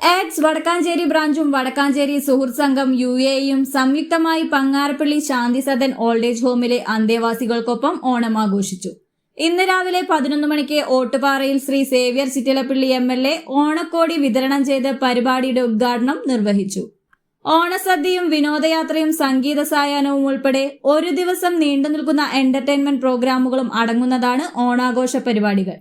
Ax Vadakkanchery ബ്രാഞ്ചും Vadakkanchery സുഹൃത്ത് സംഘം U എയും സംയുക്തമായി പങ്ങാരപ്പള്ളി ശാന്തി സദൻ ഓൾഡ് ഏജ് ഹോമിലെ അന്തേവാസികൾക്കൊപ്പം ഓണം ആഘോഷിച്ചു. ഇന്ന് രാവിലെ പതിനൊന്ന് മണിക്ക് ഓട്ടുപാറയിൽ Shri Xavier Chittilappilly M L A ഓണക്കോടി വിതരണം ചെയ്ത് പരിപാടിയുടെ ഉദ്ഘാടനം നിർവഹിച്ചു. ഓണസദ്യയും വിനോദയാത്രയും സംഗീത സായാഹ്നവും ഉൾപ്പെടെ ഒരു ദിവസം നീണ്ടു നിൽക്കുന്ന എന്റർടൈൻമെന്റ് പ്രോഗ്രാമുകളും അടങ്ങുന്നതാണ് ഓണാഘോഷ പരിപാടികൾ.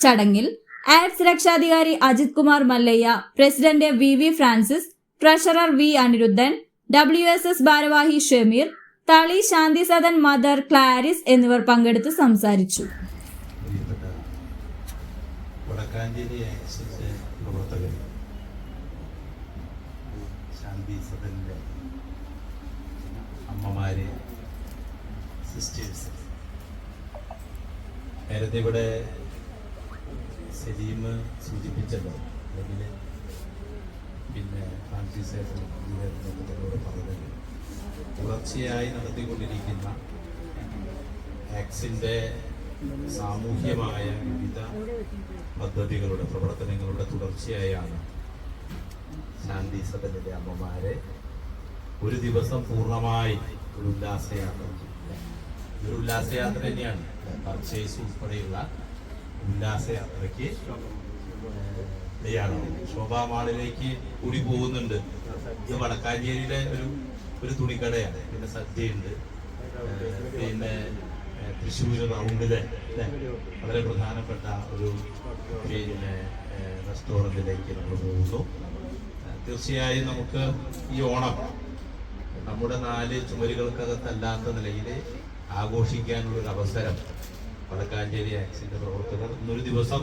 ചടങ്ങിൽ ആഡ്സ് രക്ഷാധികാരി Ajith Kumar Mallayya president V V Francis treasurer V Anirudhan W S S ഭാരവാഹി ഷമീർ തളി ശാന്തി സദൻ മദർ ക്ലാരിസ് എന്നിവർ പങ്കെടുത്ത് സംസാരിച്ചു. സിസ്റ്റേഴ്സ്. നേരത്തെ ഇവിടെ സലീം സൂചിപ്പിച്ചല്ലോ. അല്ലെങ്കിൽ പിന്നെ ഫ്രാൻസിസ് ജീവിതത്തിനോട് പറഞ്ഞത്. തുടർച്ചയായി നടത്തിക്കൊണ്ടിരിക്കുന്ന ആക്സിന്റെ സാമൂഹ്യമായ വിവിധ പദ്ധതികളുടെ പ്രവർത്തനങ്ങളുടെ തുടർച്ചയായാണ് ശാന്തി സദനിലെ അമ്മമാരെ ഒരു ദിവസം പൂർണമായി ഒരു ഉല്ലാസയാത്ര. ഒരു ഉല്ലാസയാത്ര തന്നെയാണ്. പർച്ചേസ് ഉൾപ്പെടെയുള്ള ഉല്ലാസയാത്രയ്ക്ക് ശോഭാ മാളിലേക്ക് കൂടി പോകുന്നുണ്ട്. ഇത് വടക്കാഞ്ചേരിയിലെ ഒരു ഒരു തുണിക്കടയാണ്. പിന്നെ സദ്യയുണ്ട്. പിന്നെ തൃശ്ശൂർ റൗണ്ടിലെ? വളരെ പ്രധാനപ്പെട്ട ഒരു പിന്നെ റെസ്റ്റോറന്റിലേക്ക് നമ്മൾ പോകുന്നു. തീർച്ചയായും നമുക്ക് ഈ ഓണം നമ്മുടെ നാല് ചുമരുകൾക്കകത്തല്ലാത്ത നിലയിൽ ആഘോഷിക്കാനുള്ളൊരു അവസരം വടക്കാഞ്ചേരി ആക്സിന്റെ പ്രവർത്തകർ ഇന്നൊരു ദിവസം